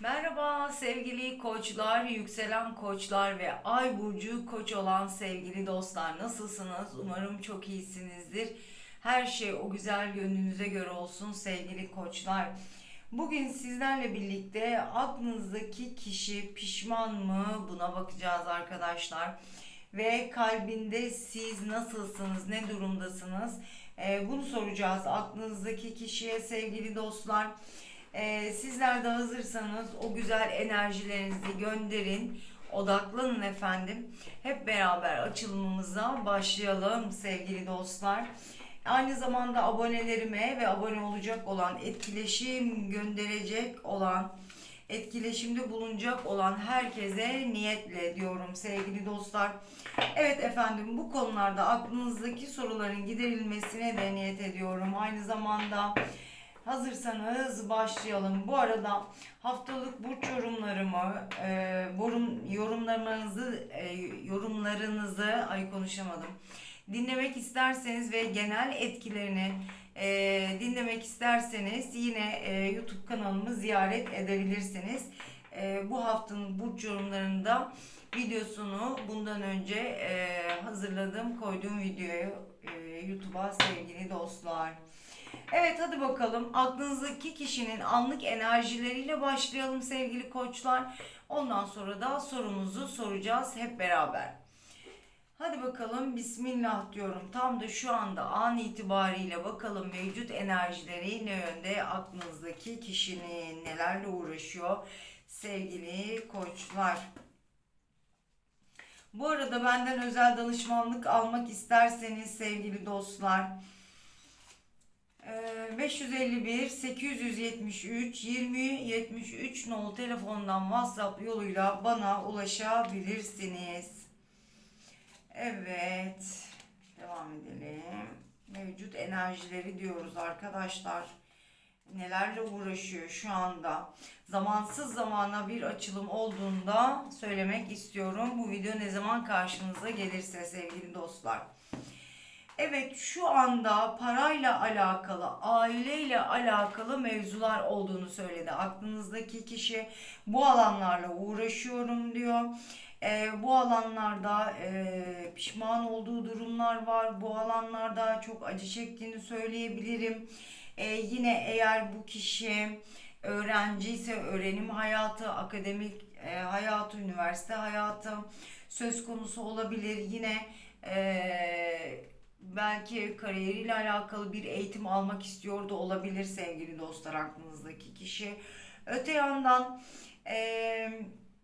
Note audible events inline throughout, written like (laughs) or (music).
Merhaba sevgili koçlar, yükselen koçlar ve ay burcu koç olan sevgili dostlar. Nasılsınız? Umarım çok iyisinizdir. Her şey o güzel gönlünüze göre olsun sevgili koçlar. Bugün sizlerle birlikte aklınızdaki kişi pişman mı buna bakacağız arkadaşlar. Ve kalbinde siz nasılsınız, ne durumdasınız? Ee, bunu soracağız aklınızdaki kişiye sevgili dostlar. Ee, sizler de hazırsanız o güzel enerjilerinizi gönderin. Odaklanın efendim. Hep beraber açılımımıza başlayalım sevgili dostlar. Aynı zamanda abonelerime ve abone olacak olan, etkileşim gönderecek olan, etkileşimde bulunacak olan herkese niyetle diyorum sevgili dostlar. Evet efendim bu konularda aklınızdaki soruların giderilmesine de niyet ediyorum. Aynı zamanda Hazırsanız başlayalım. Bu arada haftalık burç yorumlarımı, e, yorum, yorumlarınızı, e, yorumlarınızı, ay konuşamadım. Dinlemek isterseniz ve genel etkilerini e, dinlemek isterseniz yine e, YouTube kanalımı ziyaret edebilirsiniz. E, bu haftanın burç yorumlarında videosunu bundan önce e, hazırladığım, koyduğum videoyu e, YouTube'a sevgili dostlar. Evet hadi bakalım aklınızdaki kişinin anlık enerjileriyle başlayalım sevgili koçlar. Ondan sonra da sorumuzu soracağız hep beraber. Hadi bakalım bismillah diyorum. Tam da şu anda an itibariyle bakalım mevcut enerjileri ne yönde aklınızdaki kişinin nelerle uğraşıyor sevgili koçlar. Bu arada benden özel danışmanlık almak isterseniz sevgili dostlar 551 873 20 73 nol telefondan WhatsApp yoluyla bana ulaşabilirsiniz. Evet. Devam edelim. Mevcut enerjileri diyoruz arkadaşlar. Nelerle uğraşıyor şu anda. Zamansız zamana bir açılım olduğunda söylemek istiyorum. Bu video ne zaman karşınıza gelirse sevgili dostlar. Evet şu anda parayla alakalı, aileyle alakalı mevzular olduğunu söyledi. Aklınızdaki kişi bu alanlarla uğraşıyorum diyor. Ee, bu alanlarda e, pişman olduğu durumlar var. Bu alanlarda çok acı çektiğini söyleyebilirim. Ee, yine eğer bu kişi öğrenci ise öğrenim hayatı, akademik e, hayatı, üniversite hayatı söz konusu olabilir. Yine e, belki kariyeriyle alakalı bir eğitim almak istiyor da olabilir sevgili dostlar aklınızdaki kişi. Öte yandan e,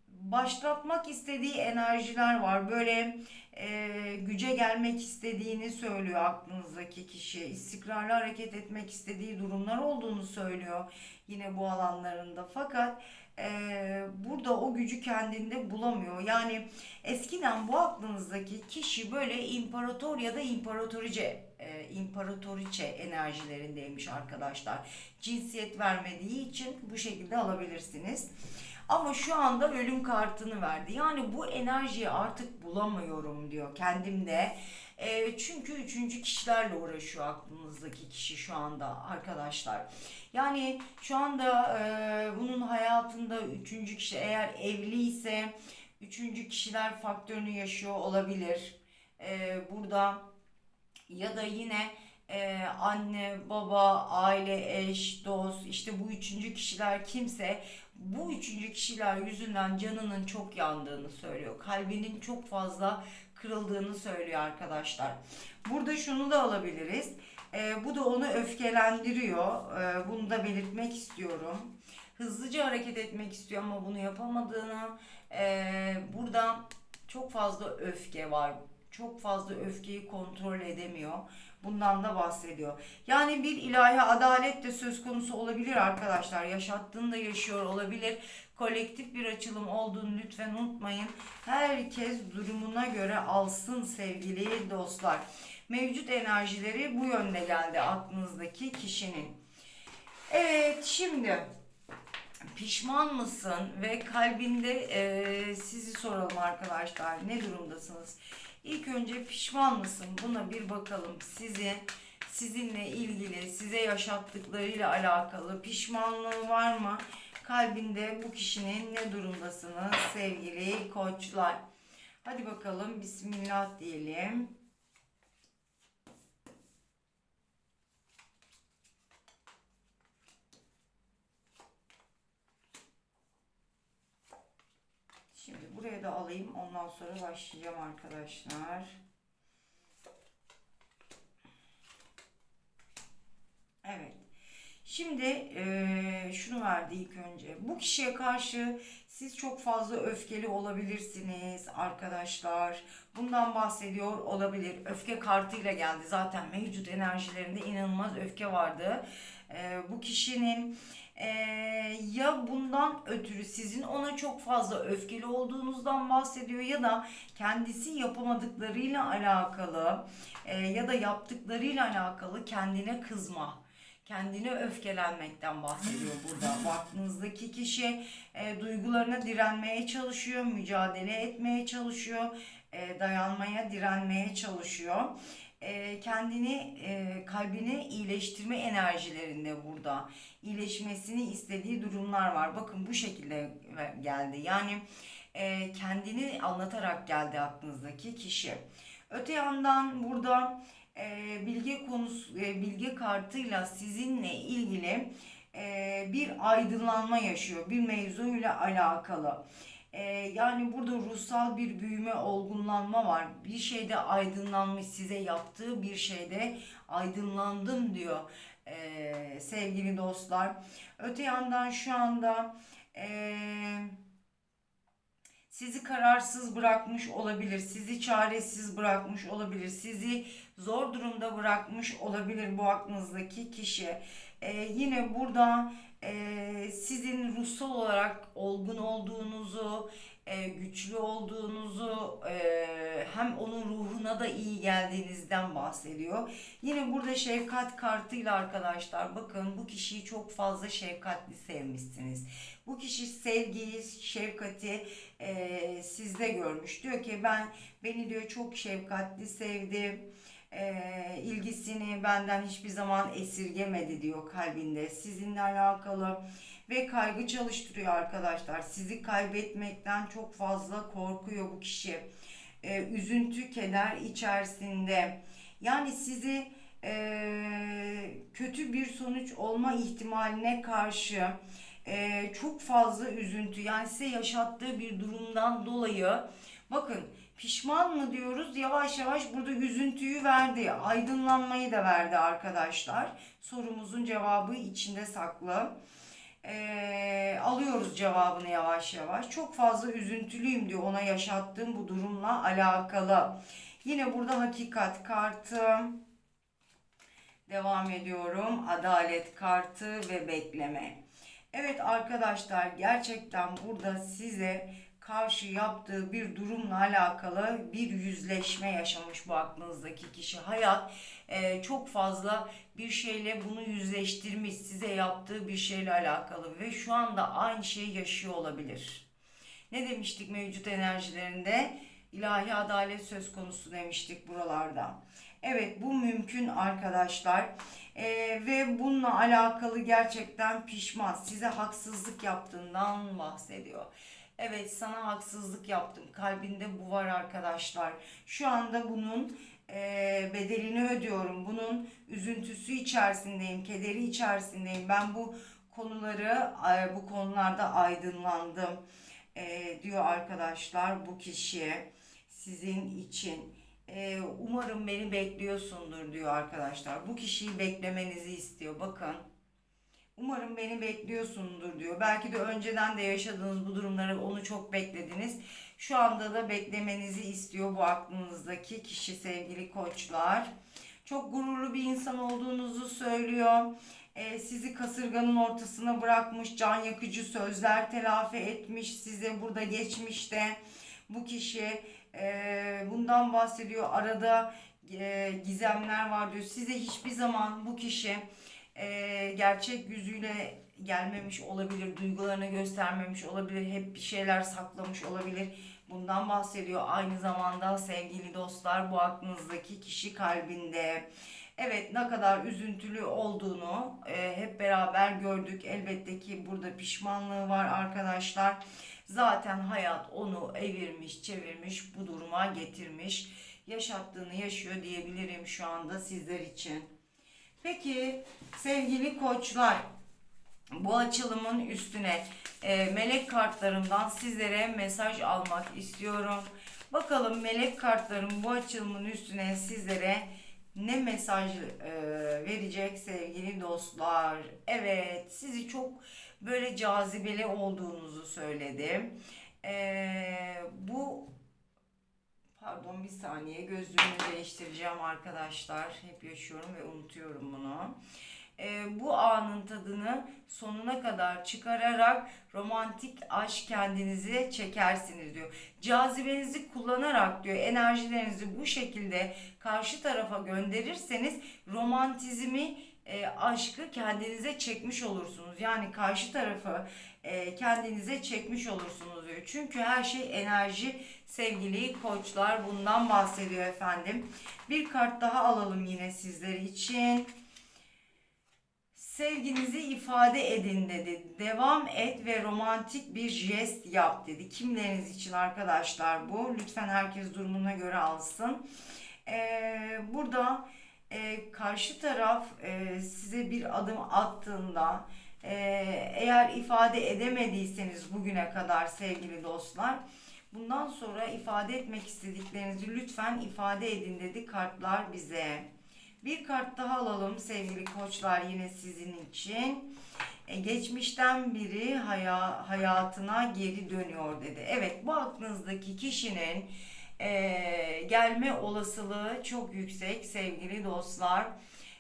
başlatmak istediği enerjiler var. Böyle e, güce gelmek istediğini söylüyor aklınızdaki kişi. İstikrarlı hareket etmek istediği durumlar olduğunu söylüyor yine bu alanlarında. Fakat e, burada o gücü kendinde bulamıyor. Yani eskiden bu aklınızdaki kişi böyle imparator ya da imparatorice e, imparatoriçe enerjilerindeymiş arkadaşlar. Cinsiyet vermediği için bu şekilde alabilirsiniz. Ama şu anda ölüm kartını verdi. Yani bu enerjiyi artık bulamıyorum diyor kendimde. E, çünkü üçüncü kişilerle uğraşıyor aklınızdaki kişi şu anda arkadaşlar. Yani şu anda e, bunun hayatında üçüncü kişi eğer evliyse üçüncü kişiler faktörünü yaşıyor olabilir. E, burada ya da yine e, anne, baba, aile, eş, dost işte bu üçüncü kişiler kimse bu üçüncü kişiler yüzünden canının çok yandığını söylüyor. Kalbinin çok fazla kırıldığını söylüyor arkadaşlar. Burada şunu da alabiliriz. E, bu da onu öfkelendiriyor. E, bunu da belirtmek istiyorum. Hızlıca hareket etmek istiyor ama bunu yapamadığını. E, burada çok fazla öfke var. Çok fazla öfkeyi kontrol edemiyor. Bundan da bahsediyor. Yani bir ilahi adalet de söz konusu olabilir arkadaşlar. Yaşattığını da yaşıyor olabilir. Kolektif bir açılım olduğunu lütfen unutmayın. Herkes durumuna göre alsın sevgili dostlar. Mevcut enerjileri bu yönde geldi aklınızdaki kişinin. Evet şimdi pişman mısın ve kalbinde e, sizi soralım arkadaşlar ne durumdasınız? İlk önce pişman mısın? Buna bir bakalım. Sizi sizinle ilgili, size yaşattıklarıyla alakalı pişmanlığı var mı? Kalbinde bu kişinin ne durumdasınız sevgili koçlar? Hadi bakalım bismillah diyelim. Şimdi buraya da alayım. Ondan sonra başlayacağım arkadaşlar. Evet. Şimdi eee, şunu verdi ilk önce. Bu kişiye karşı siz çok fazla öfkeli olabilirsiniz arkadaşlar. Bundan bahsediyor olabilir. Öfke kartıyla geldi. Zaten mevcut enerjilerinde inanılmaz öfke vardı. Eee, bu kişinin eee, ya bundan ötürü sizin ona çok fazla öfkeli olduğunuzdan bahsediyor ya da kendisi yapamadıklarıyla alakalı eee, ya da yaptıklarıyla alakalı kendine kızma kendine öfkelenmekten bahsediyor burada. (laughs) Baktığınızdaki kişi e, duygularına direnmeye çalışıyor, mücadele etmeye çalışıyor, e, dayanmaya, direnmeye çalışıyor. E, kendini, e, kalbini iyileştirme enerjilerinde burada. iyileşmesini istediği durumlar var. Bakın bu şekilde geldi. Yani e, kendini anlatarak geldi aklınızdaki kişi. Öte yandan burada e, bilge konusu e, bilge kartıyla sizinle ilgili e, bir aydınlanma yaşıyor bir mevzuyla alakalı. E, yani burada ruhsal bir büyüme, olgunlanma var. Bir şeyde aydınlanmış, size yaptığı bir şeyde aydınlandım diyor e, sevgili dostlar. Öte yandan şu anda eee sizi kararsız bırakmış olabilir, sizi çaresiz bırakmış olabilir, sizi zor durumda bırakmış olabilir bu aklınızdaki kişi. Ee, yine burada e, sizin ruhsal olarak olgun olduğunuzu, e, güçlü olduğunuzu, e, hem onun ruhuna da iyi geldiğinizden bahsediyor. Yine burada şefkat kartıyla arkadaşlar bakın bu kişiyi çok fazla şefkatli sevmişsiniz. Bu kişi sevgiyi, şefkati e, sizde görmüş. Diyor ki ben beni diyor çok şefkatli sevdi. E, ilgisini benden hiçbir zaman esirgemedi diyor kalbinde. Sizinle alakalı ve kaygı çalıştırıyor arkadaşlar. Sizi kaybetmekten çok fazla korkuyor bu kişi. E, üzüntü, keder içerisinde. Yani sizi e, kötü bir sonuç olma ihtimaline karşı e, çok fazla üzüntü yani size yaşattığı bir durumdan dolayı bakın pişman mı diyoruz? Yavaş yavaş burada üzüntüyü verdi aydınlanmayı da verdi arkadaşlar. Sorumuzun cevabı içinde saklı. E, alıyoruz cevabını yavaş yavaş. Çok fazla üzüntülüyüm diyor ona yaşattığım bu durumla alakalı. Yine burada hakikat kartı. Devam ediyorum. Adalet kartı ve bekleme. Evet arkadaşlar gerçekten burada size karşı yaptığı bir durumla alakalı bir yüzleşme yaşamış bu aklınızdaki kişi. Hayat e, çok fazla bir şeyle bunu yüzleştirmiş size yaptığı bir şeyle alakalı ve şu anda aynı şeyi yaşıyor olabilir. Ne demiştik mevcut enerjilerinde? İlahi adalet söz konusu demiştik buralarda. Evet bu mümkün arkadaşlar. Ee, ve bununla alakalı gerçekten pişman. Size haksızlık yaptığından bahsediyor. Evet sana haksızlık yaptım. Kalbinde bu var arkadaşlar. Şu anda bunun e, bedelini ödüyorum. Bunun üzüntüsü içerisindeyim, kederi içerisindeyim. Ben bu konuları, e, bu konularda aydınlandım e, diyor arkadaşlar bu kişiye sizin için. Ee, umarım beni bekliyorsundur diyor arkadaşlar. Bu kişiyi beklemenizi istiyor. Bakın. Umarım beni bekliyorsundur diyor. Belki de önceden de yaşadığınız bu durumları onu çok beklediniz. Şu anda da beklemenizi istiyor bu aklınızdaki kişi sevgili koçlar. Çok gururlu bir insan olduğunuzu söylüyor. Ee, sizi kasırganın ortasına bırakmış, can yakıcı sözler telafi etmiş size burada geçmişte. Bu kişi e, bundan bahsediyor. Arada e, gizemler var diyor. Size hiçbir zaman bu kişi e, gerçek yüzüyle gelmemiş olabilir, duygularını göstermemiş olabilir, hep bir şeyler saklamış olabilir. Bundan bahsediyor. Aynı zamanda sevgili dostlar bu aklınızdaki kişi kalbinde Evet ne kadar üzüntülü olduğunu e, hep beraber gördük. Elbette ki burada pişmanlığı var arkadaşlar. Zaten hayat onu evirmiş, çevirmiş, bu duruma getirmiş. Yaşattığını yaşıyor diyebilirim şu anda sizler için. Peki sevgili koçlar, bu açılımın üstüne e, melek kartlarımdan sizlere mesaj almak istiyorum. Bakalım melek kartlarım bu açılımın üstüne sizlere ne mesaj e, verecek sevgili dostlar? Evet, sizi çok böyle cazibeli olduğunuzu söyledim. E, bu pardon bir saniye gözlüğümü değiştireceğim arkadaşlar. Hep yaşıyorum ve unutuyorum bunu. E, bu anın tadını sonuna kadar çıkararak romantik aşk kendinize çekersiniz diyor. Cazibenizi kullanarak diyor enerjilerinizi bu şekilde karşı tarafa gönderirseniz romantizmi e, aşkı kendinize çekmiş olursunuz. Yani karşı tarafı e, kendinize çekmiş olursunuz diyor. Çünkü her şey enerji sevgili koçlar bundan bahsediyor efendim. Bir kart daha alalım yine sizler için. Sevginizi ifade edin dedi. Devam et ve romantik bir jest yap dedi. Kimleriniz için arkadaşlar bu? Lütfen herkes durumuna göre alsın. Ee, burada e, karşı taraf e, size bir adım attığında e, eğer ifade edemediyseniz bugüne kadar sevgili dostlar bundan sonra ifade etmek istediklerinizi lütfen ifade edin dedi kartlar bize. Bir kart daha alalım sevgili koçlar yine sizin için. E, geçmişten biri haya, hayatına geri dönüyor dedi. Evet bu aklınızdaki kişinin e, gelme olasılığı çok yüksek sevgili dostlar.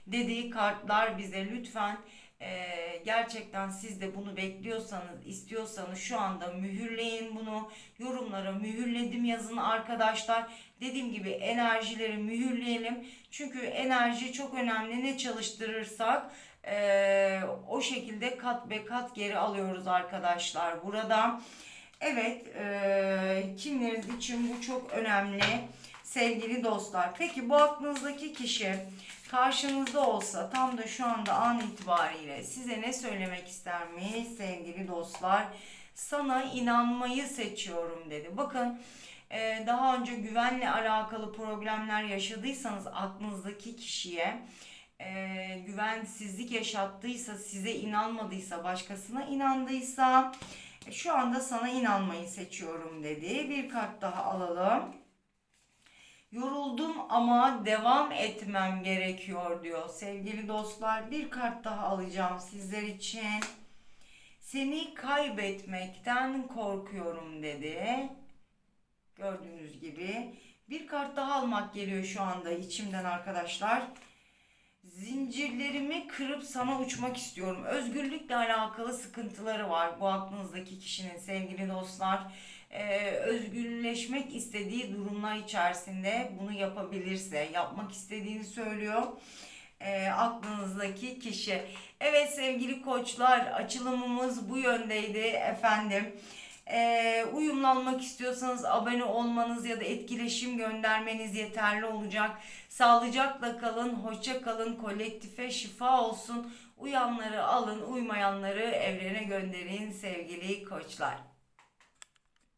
Dediği kartlar bize lütfen e, gerçekten siz de bunu bekliyorsanız, istiyorsanız şu anda mühürleyin bunu. Yorumlara mühürledim yazın arkadaşlar. Dediğim gibi enerjileri mühürleyelim. Çünkü enerji çok önemli. Ne çalıştırırsak e, o şekilde kat be kat geri alıyoruz arkadaşlar burada. Evet, e, kimleriniz için bu çok önemli sevgili dostlar. Peki bu aklınızdaki kişi karşınızda olsa tam da şu anda an itibariyle size ne söylemek istermiş sevgili dostlar? Sana inanmayı seçiyorum dedi. Bakın e, daha önce güvenle alakalı problemler yaşadıysanız aklınızdaki kişiye e, güvensizlik yaşattıysa, size inanmadıysa, başkasına inandıysa e, şu anda sana inanmayı seçiyorum dedi. Bir kart daha alalım. Yoruldum ama devam etmem gerekiyor diyor. Sevgili dostlar bir kart daha alacağım sizler için. Seni kaybetmekten korkuyorum dedi. Gördüğünüz gibi bir kart daha almak geliyor şu anda içimden arkadaşlar. Zincirlerimi kırıp sana uçmak istiyorum. Özgürlükle alakalı sıkıntıları var bu aklınızdaki kişinin sevgili dostlar. Ee, özgürleşmek istediği durumlar içerisinde bunu yapabilirse yapmak istediğini söylüyor. E, aklınızdaki kişi. Evet sevgili koçlar açılımımız bu yöndeydi efendim. E, uyumlanmak istiyorsanız abone olmanız ya da etkileşim göndermeniz yeterli olacak. Sağlıcakla kalın, hoşça kalın, kolektife şifa olsun. Uyanları alın, uymayanları evrene gönderin sevgili koçlar.